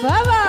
Bye bye.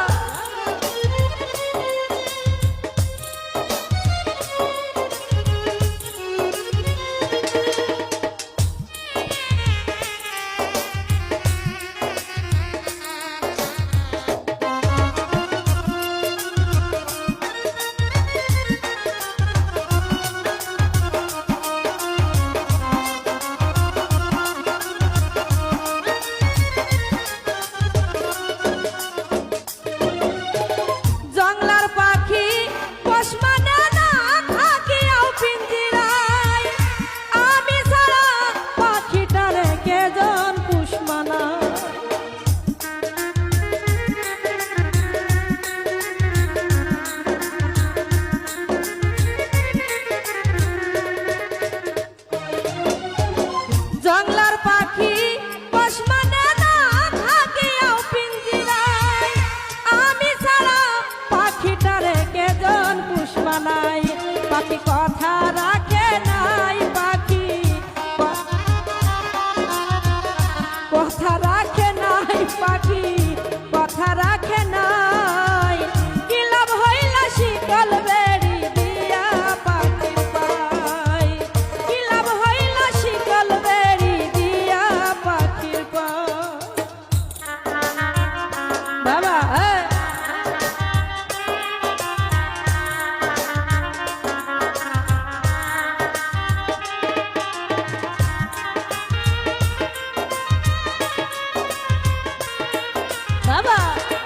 বাবা।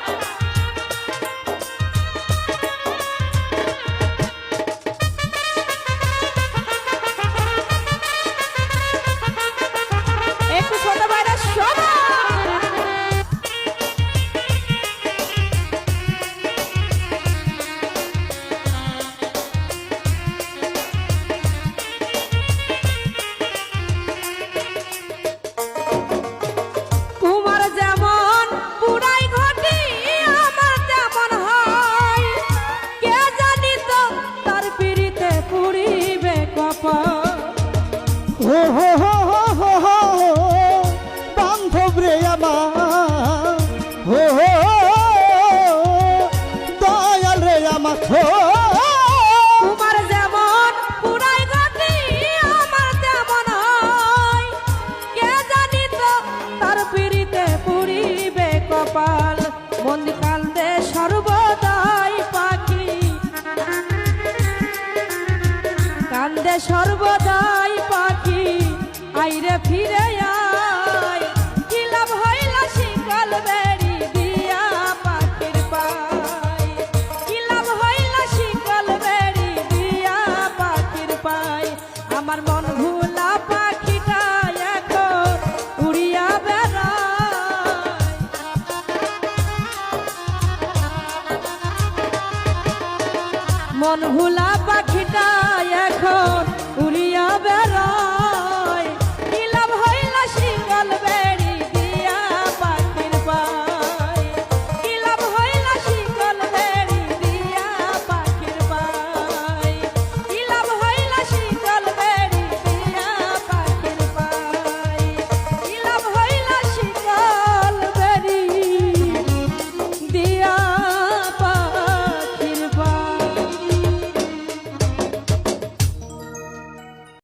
Whoa, whoa, whoa! সর্বদাই পাখি আইরে ফিরে মন ভুলা পাখিটা এখন উড়িয়া বেড়া